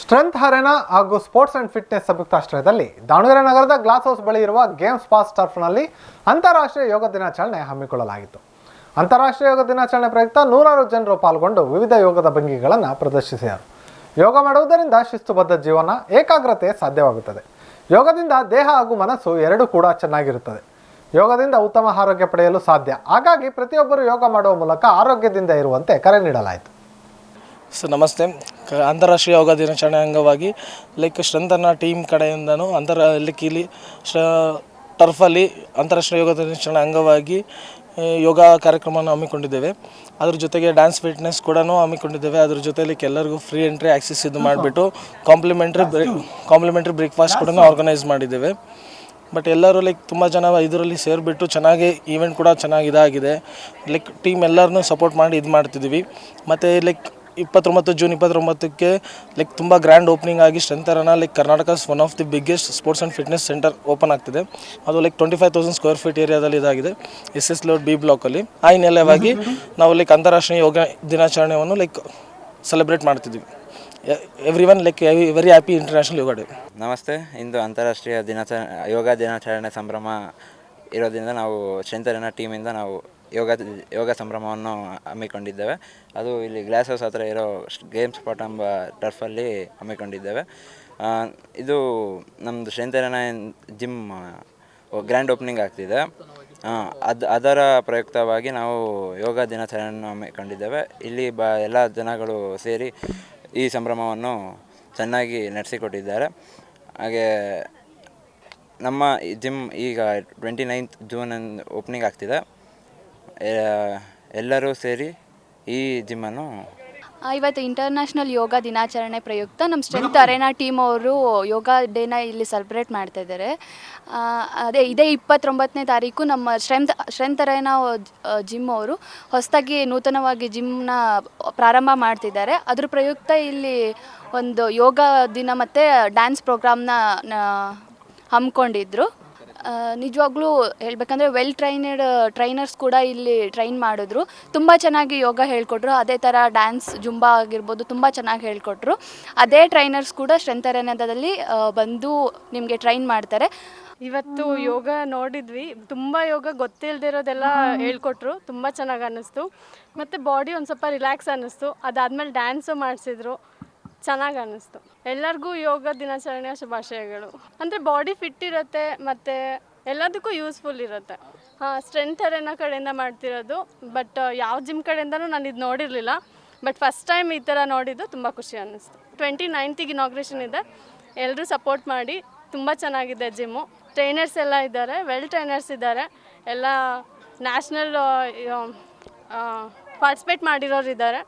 Strength ಅರೆನಾ ಹಾಗೂ sports and fitness ಸಂಯುಕ್ತಾಶ್ರಯದಲ್ಲಿ ದಾವಣಗೆರೆ ನಗರದ ಗ್ಲಾಸ್ ಹೌಸ್ ಬಳಿ ಇರುವ ಗೇಮ್ಸ್ ಪಾಸ್ ಟರ್ಫ್ನಲ್ಲಿ ಅಂತಾರಾಷ್ಟ್ರೀಯ ಯೋಗ ದಿನಾಚರಣೆ ಹಮ್ಮಿಕೊಳ್ಳಲಾಗಿತ್ತು. ಅಂತಾರಾಷ್ಟ್ರೀಯ ಯೋಗ ದಿನಾಚರಣೆ ಪ್ರಯುಕ್ತ ನೂರಾರು ಜನರು ಪಾಲ್ಗೊಂಡು ವಿವಿಧ ಯೋಗದ ಭಂಗಿಗಳನ್ನು ಪ್ರದರ್ಶಿಸಿದರು. ಯೋಗ ಮಾಡುವುದರಿಂದ ಶಿಸ್ತುಬದ್ಧ ಜೀವನ, ಏಕಾಗ್ರತೆ ಸಾಧ್ಯವಾಗುತ್ತದೆ. ಯೋಗದಿಂದ ದೇಹ ಹಾಗೂ ಮನಸ್ಸು ಎರಡೂ ಕೂಡ ಚೆನ್ನಾಗಿರುತ್ತದೆ. ಯೋಗದಿಂದ ಉತ್ತಮ ಆರೋಗ್ಯ ಪಡೆಯಲು ಸಾಧ್ಯ. ಹಾಗಾಗಿ ಪ್ರತಿಯೊಬ್ಬರು ಯೋಗ ಮಾಡುವ ಮೂಲಕ ಆರೋಗ್ಯದಿಂದ ಇರುವಂತೆ ಕರೆ ನೀಡಲಾಯಿತು. ಸರ್ ನಮಸ್ತೆ. ಕ- ಅಂತಾರಾಷ್ಟ್ರೀಯ ಯೋಗ ದಿನಾಚರಣೆ ಅಂಗವಾಗಿ ಲೈಕ್ ಶ್ರಂಥನ ಟೀಮ್ ಕಡೆಯಿಂದನೂ ಅಂತರ ಲೈಕ್ ಇಲ್ಲಿ ಶ ಟರ್ಫಲ್ಲಿ ಅಂತಾರಾಷ್ಟ್ರೀಯ ಯೋಗ ದಿನಾಚರಣೆ ಅಂಗವಾಗಿ ಆ, ಯೋಗ ಕಾರ್ಯಕ್ರಮವನ್ನು ಹಮ್ಮಿಕೊಂಡಿದ್ದೇವೆ. ಅದ್ರ ಜೊತೆಗೆ ಡ್ಯಾನ್ಸ್ ಫಿಟ್ನೆಸ್ ಕೂಡ ಹಮ್ಮಿಕೊಂಡಿದ್ದೇವೆ. ಅದ್ರ ಜೊತೆಲಿ ಎಲ್ಲರಿಗೂ ಫ್ರೀ ಎಂಟ್ರಿ ಆಕ್ಸೆಸ್ ಇದು ಮಾಡಿಬಿಟ್ಟು ಕಾಂಪ್ಲಿಮೆಂಟ್ರಿ ಬ್ರೇ ಕಾಂಪ್ಲಿಮೆಂಟ್ರಿ ಬ್ರೇಕ್ಫಾಸ್ಟ್ ಕೂಡ ಆರ್ಗನೈಸ್ ಮಾಡಿದ್ದೇವೆ. ಬಟ್ ಎಲ್ಲರೂ ಲೈಕ್ ತುಂಬ ಜನ ಇದರಲ್ಲಿ ಸೇರಿಬಿಟ್ಟು ಚೆನ್ನಾಗಿ ಈವೆಂಟ್ ಕೂಡ ಚೆನ್ನಾಗಿ ಇದಾಗಿದೆ. ಲೈಕ್ ಟೀಮ್ ಎಲ್ಲರನ್ನೂ ಸಪೋರ್ಟ್ ಮಾಡಿ ಇದು ಮಾಡ್ತಿದ್ದೀವಿ. ಮತ್ತು ಲೈಕ್ ಇಪ್ಪತ್ತೊಂಬತ್ತು, ಜೂನ್ ಇಪ್ಪತ್ತೊಂಬತ್ತಕ್ಕೆ ಲೈಕ್ ತುಂಬ ಗ್ರ್ಯಾಂಡ್ ಓಪನಿಂಗ್ ಆಗಿ ಸ್ಟ್ರೆಂತರನ like Karnataka's one of the biggest sports and fitness centre open ಆಗ್ತಿದೆ. ಅದು like twenty five thousand square feet ಏರಿಯಾದಲ್ಲಿ ಇದಾಗಿದೆ. ಎಸ್ ಎಸ್ ಲೋಡ್ ಬಿ ಬ್ಲಾಕಲ್ಲಿ ಆ ಹಿನ್ನೆಲೆಯಾಗಿ ನಾವು ಲೈಕ್ ಅಂತಾರಾಷ್ಟ್ರೀಯ ಯೋಗ ದಿನಾಚರಣೆಯನ್ನು ಲೈಕ್ ಸೆಲೆಬ್ರೇಟ್ ಮಾಡ್ತಿದ್ವಿ. Everyone like very happy international yoga day ನಮಸ್ತೆ. ಇಂದು ಅಂತಾರಾಷ್ಟ್ರೀಯ ದಿನಾಚರಣೆ ಯೋಗ ದಿನಾಚರಣೆ ಸಂಭ್ರಮ ಇರೋದ್ರಿಂದ ನಾವು ಶ್ರೀಂತರಿನ ಟೀಮಿಂದ ನಾವು ಯೋಗ ಯೋಗ ಸಂಭ್ರಮವನ್ನು ಹಮ್ಮಿಕೊಂಡಿದ್ದೇವೆ. ಅದು ಇಲ್ಲಿ ಗ್ಲಾಸ್ ಹೌಸ್ ಹತ್ರ ಇರೋ ಗೇಮ್ಸ್ ಸ್ಪಾಟ್ ಎಂಬ ಟರ್ಫಲ್ಲಿ ಹಮ್ಮಿಕೊಂಡಿದ್ದೇವೆ. ಇದು ನಮ್ಮದು ಶ್ರೀಂತರಿನ ಜಿಮ್ ಗ್ರ್ಯಾಂಡ್ ಓಪನಿಂಗ್ ಆಗ್ತಿದೆ. ಅದು, ಅದರ ಪ್ರಯುಕ್ತವಾಗಿ ನಾವು ಯೋಗ ದಿನಾಚರಣೆಯನ್ನು ಹಮ್ಮಿಕೊಂಡಿದ್ದೇವೆ. ಇಲ್ಲಿ ಬ, ಎಲ್ಲ ಜನಗಳು ಸೇರಿ ಈ ಸಂಭ್ರಮವನ್ನು ಚೆನ್ನಾಗಿ ನಡೆಸಿಕೊಟ್ಟಿದ್ದಾರೆ. ಹಾಗೆ ನಮ್ಮ ಜಿಮ್ ಈಗ ಟ್ವೆಂಟಿ ನೈನ್ತ್ ಜೂನ್ ಓಪನಿಂಗ್ ಆಗ್ತಿದೆ. ಎಲ್ಲರೂ ಸೇರಿ ಈ ಜಿಮ್ಮನ್ನು ಆ, ಇವತ್ತು ಇಂಟರ್ನ್ಯಾಷನಲ್ ಯೋಗ ದಿನಾಚರಣೆ ಪ್ರಯುಕ್ತ ನಮ್ಮ ಸ್ಟ್ರೆಂತ್ ಅರೇನಾ ಟೀಮ್ ಅವರು ಯೋಗ ಡೇನ ಇಲ್ಲಿ ಸೆಲೆಬ್ರೇಟ್ ಮಾಡ್ತಾ ಇದ್ದಾರೆ ಅದೇ ಇದೇ ಇಪ್ಪತ್ತೊಂಬತ್ತನೇ ತಾರೀಕು ನಮ್ಮ ಸ್ಟ್ರೆಂತ್ ಸ್ಟ್ರೆಂತ್ ಅರೇನಾ ಜಿಮ್ ಅವರು ಹೊಸದಾಗಿ ನೂತನವಾಗಿ ಜಿಮ್ನ ಪ್ರಾರಂಭ ಮಾಡ್ತಿದ್ದಾರೆ. ಅದ್ರ ಪ್ರಯುಕ್ತ ಇಲ್ಲಿ ಒಂದು ಯೋಗ ದಿನ ಮತ್ತು ಡ್ಯಾನ್ಸ್ ಪ್ರೋಗ್ರಾಮ್ನ ಹಮ್ಮಿಕೊಂಡಿದ್ರು. ನಿಜವಾಗ್ಲೂ ಹೇಳಬೇಕಂದ್ರೆ ವೆಲ್ ಟ್ರೈನಡ್ ಟ್ರೈನರ್ಸ್ ಕೂಡ ಇಲ್ಲಿ ಟ್ರೈನ್ ಮಾಡಿದ್ರು. ತುಂಬ ಚೆನ್ನಾಗಿ ಯೋಗ ಹೇಳ್ಕೊಟ್ರು. ಅದೇ ಥರ ಡ್ಯಾನ್ಸ್ ಜುಂಬಾ ಆಗಿರ್ಬೋದು ತುಂಬ ಚೆನ್ನಾಗಿ ಹೇಳ್ಕೊಟ್ರು. ಅದೇ ಟ್ರೈನರ್ಸ್ ಕೂಡ ಸ್ಟ್ರೆಂತ್ ಅರೆನದಲ್ಲಿ ಬಂದು ನಿಮಗೆ ಟ್ರೈನ್ ಮಾಡ್ತಾರೆ. ಇವತ್ತು ಯೋಗ ನೋಡಿದ್ವಿ. ತುಂಬ ಯೋಗ ಗೊತ್ತಿಲ್ದಿರೋದೆಲ್ಲ ಹೇಳ್ಕೊಟ್ರು. ತುಂಬ ಚೆನ್ನಾಗಿ ಅನ್ನಿಸ್ತು. ಮತ್ತು ಬಾಡಿ ಒಂದು ಸ್ವಲ್ಪ ರಿಲ್ಯಾಕ್ಸ್ ಅನ್ನಿಸ್ತು. ಅದಾದಮೇಲೆ ಡ್ಯಾನ್ಸು ಮಾಡಿಸಿದ್ರು. ಚೆನ್ನಾಗಿ ಅನ್ನಿಸ್ತು ಎಲ್ಲರಿಗೂ ಯೋಗ ದಿನಾಚರಣೆಯ ಶುಭಾಶಯಗಳು. ಅಂದರೆ ಬಾಡಿ ಫಿಟ್ ಇರುತ್ತೆ, ಮತ್ತು ಎಲ್ಲದಕ್ಕೂ ಯೂಸ್ಫುಲ್ ಇರುತ್ತೆ. ಹಾಂ ಸ್ಟ್ರೆಂತ್ ಅರೇನಾ ಕಡೆಯಿಂದ ಮಾಡ್ತಿರೋದು ಬಟ್ ಯಾವ ಜಿಮ್ ಕಡೆಯಿಂದನೂ ನಾನು ಇದು ನೋಡಿರಲಿಲ್ಲ. ಬಟ್ ಫಸ್ಟ್ ಟೈಮ್ ಈ ಥರ ನೋಡಿದ್ದು ತುಂಬ ಖುಷಿ ಅನ್ನಿಸ್ತು. ಟ್ವೆಂಟಿ ನೈನ್ತಿಗೆ ಇನಾಗ್ರೇಷನ್ ಇದೆ. ಎಲ್ಲರೂ ಸಪೋರ್ಟ್ ಮಾಡಿ, ತುಂಬ ಚೆನ್ನಾಗಿದೆ ಜಿಮ್ಮು ಟ್ರೈನರ್ಸ್ ಎಲ್ಲ ಇದ್ದಾರೆ ವೆಲ್ ಟ್ರೈನರ್ಸ್ ಇದ್ದಾರೆ. ಎಲ್ಲ ನ್ಯಾಷನಲ್ ಪಾರ್ಟಿಸಿಪೇಟ್ ಮಾಡಿರೋರು ಇದ್ದಾರೆ.